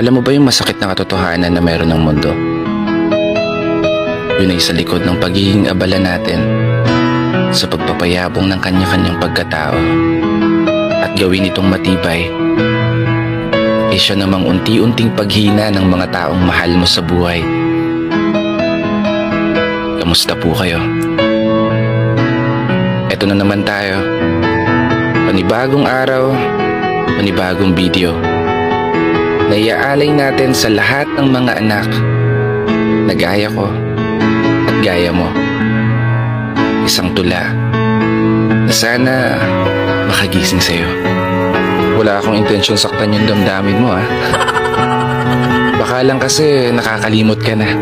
Alam mo ba yung masakit na katotohanan na meron ng mundo? Yun ay sa likod ng pagiging abala natin sa pagpapayabong ng kanya-kanyang pagkatao at gawin itong matibay eh siya namang unti-unting paghina ng mga taong mahal mo sa buhay. Kamusta po kayo? Eto na naman tayo. Panibagong araw, panibagong video. Naiaalay natin sa lahat ng mga anak na gaya ko at gaya mo. Isang tula na sana makagising sa'yo. Wala akong intensyon saktan yung damdamin mo ah. Baka lang kasi nakakalimot ka na.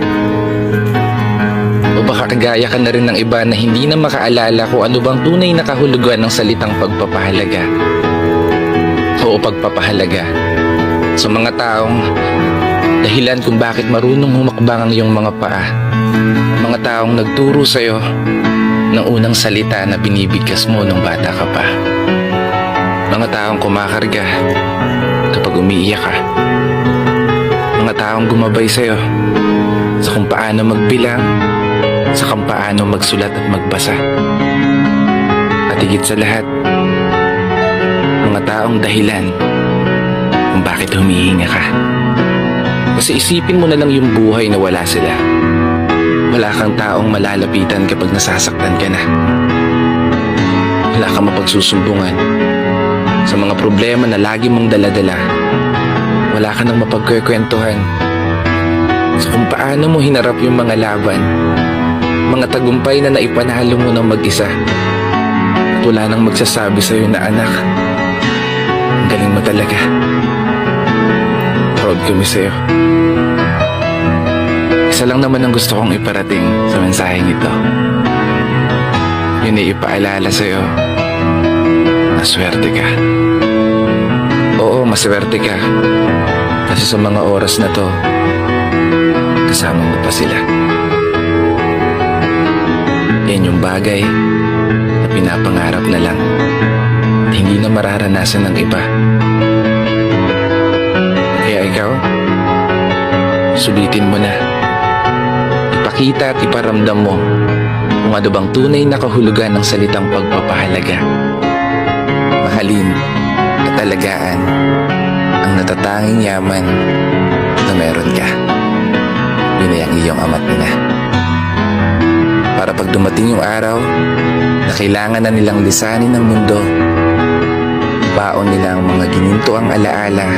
O baka kagaya ka na rin ng iba na hindi na makaalala kung ano bang tunay na kahulugan ng salitang pagpapahalaga. Oo, pagpapahalaga. Sa mga taong dahilan kung bakit marunong humakbang ang iyong mga paa. Mga taong nagturo sa'yo ng unang salita na binibigkas mo nung bata ka pa. Mga taong kumakarga kapag umiiyak ka. Mga taong gumabay sa'yo sa kung paano magbilang, sa kung paano magsulat at magbasa. At higit sa lahat, mga taong dahilan kung bakit humihinga ka. Kasi isipin mo na lang yung buhay na wala sila. Wala kang taong malalapitan kapag nasasaktan ka na. Wala kang mapagsusumbungan sa mga problema na lagi mong daladala. Wala ka nang mapagkwentuhan sa kung paano mo hinarap yung mga laban, mga tagumpay na naipanalo mo ng mag-isa. At wala nang magsasabi sa'yo na anak, ang galing mo talaga. Sa'yo. Isa lang naman ang gusto kong iparating sa mensaheng ito. Yun ay ipaalala sa'yo na swerte ka. Oo, maswerte ka. Kasi sa mga oras na to, kasama mo pa sila. Yan yung bagay na pinapangarap na lang hindi na mararanasan ng iba. Ikaw, sulitin mo na. Ipakita at iparamdam mo kung ano bang tunay na kahulugan ng salitang pagpapahalaga. Mahalin at alagaan ang natatanging yaman na meron ka. Yun ay ang iyong amat na. Para pag dumating yung araw na kailangan na nilang lisanin ng mundo, baon nila ang mga gininto ang alaala